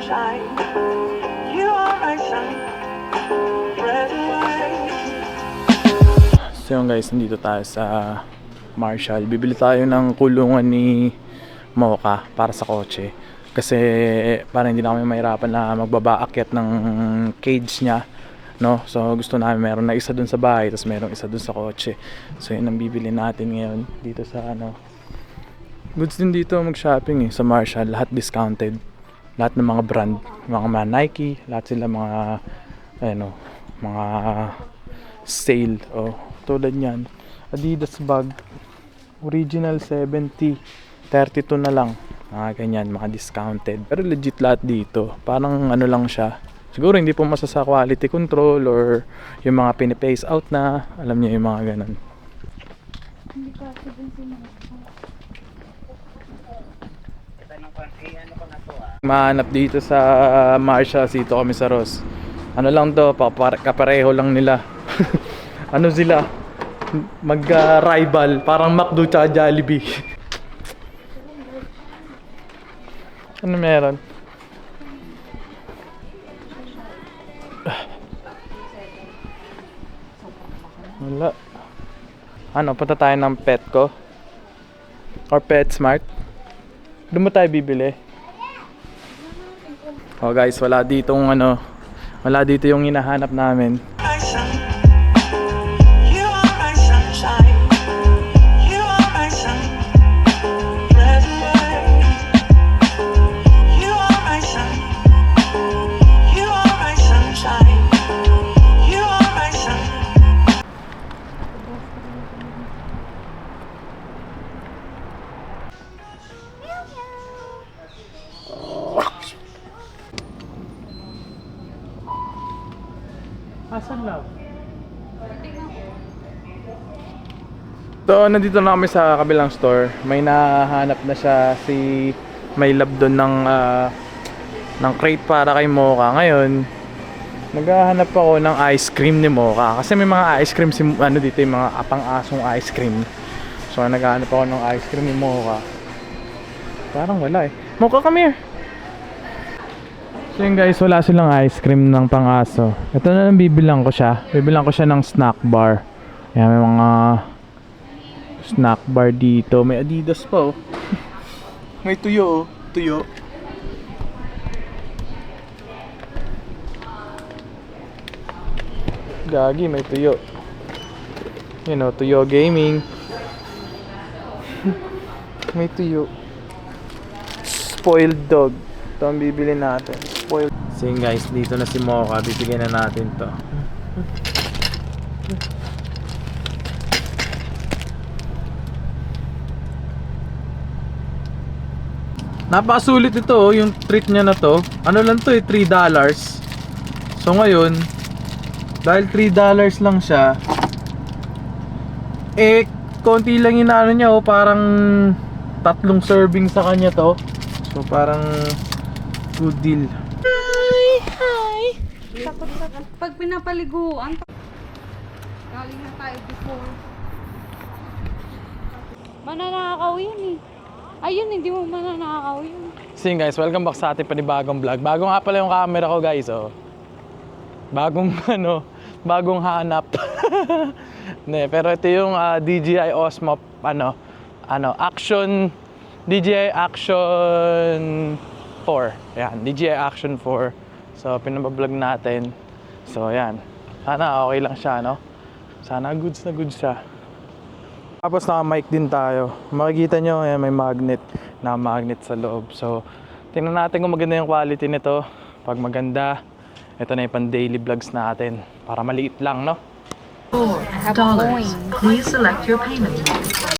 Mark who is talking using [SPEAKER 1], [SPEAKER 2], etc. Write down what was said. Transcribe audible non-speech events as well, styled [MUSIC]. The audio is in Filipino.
[SPEAKER 1] sunshine. You are my sun.
[SPEAKER 2] So yun guys, nandito tayo sa Marshall. Bibili tayo ng kulungan ni Mocha para sa kotse. Kasi para hindi na kami mahirapan na magbabaakyat ng cage niya. No? So gusto namin meron na isa dun sa bahay, tapos merong isa dun sa kotse. So yun ang bibili natin ngayon dito sa ano. Goods din dito mag-shopping eh, sa Marshall. Lahat discounted. Lahat ng mga brand. Mga, mga Nike, lahat sila mga ano, mga sale. Oh, tulad niyan. Adidas bag. Original 70. 32 na lang. Mga ganyan, mga discounted. Pero legit lahat dito. Parang ano lang siya. Siguro hindi po masa sa quality control or yung mga pinipace out na. Alam niyo yung mga ganun. Mahanap dito sa Marshall dito kami sa Ross. Ano lang to, kapareho lang nila. [LAUGHS] ano sila? Mag-rival, parang McDo tsaka Jollibee. [LAUGHS] ano meron? [SIGHS] Wala. Ano, punta tayo ng Petco? Or PetSmart? Doon mo tayo bibili? Oh guys, wala ditong ano, wala dito yung hinahanap namin. So, nandito na kami sa kabilang store. May nahanap na siya si may lab doon ng ah, ng crate para kay Mocha. Ngayon, naghahanap ako ng ice cream ni Mocha. Kasi may mga ice cream si ano dito, yung mga apang-asong ice cream. So, naghahanap ako ng ice cream ni Mocha. Parang wala eh. Mocha, come here! So yun guys, wala silang ice cream ng pang-aso. Ito na lang bibilang ko siya. Bibilang ko siya ng snack bar. Ayan, may mga snack bar dito. May Adidas pa oh. [LAUGHS] may tuyo oh. Tuyo. Gagi, may tuyo. Yun oh, tuyo gaming. [LAUGHS] may tuyo. Spoiled dog. Ito ang bibili natin. Spoiled. So guys, dito na si Mocha. Bibigyan na natin to. Napakasulit ito oh, yung treat niya na to. Ano lang to eh, 3 dollars. So ngayon, dahil 3 dollars lang siya, eh, konti lang yung ano niya oh, parang tatlong serving sa kanya to. So parang good deal.
[SPEAKER 3] Takot sa pag pinapaliguan. Galing na tayo before. Mananakaw yun eh. Ayun, hindi mo mananakaw yun.
[SPEAKER 2] So guys, welcome back sa ating panibagong vlog. Bago nga pala yung camera ko guys, oh. Bagong [LAUGHS] ano, bagong hanap. [LAUGHS] ne, pero ito yung ah, DJI Osmo ano, ano, Action DJI Action 4. Yan, DJI Action 4. So pinabablog natin. So yan. Sana okay lang siya, no? Sana goods na goods siya. Tapos naka-mic din tayo. Makikita nyo, ayan, may magnet na magnet sa loob. So, tingnan natin kung maganda yung quality nito. Pag maganda, ito na yung pang daily vlogs natin. Para maliit lang, no?
[SPEAKER 4] Four dollars. Please select your payment.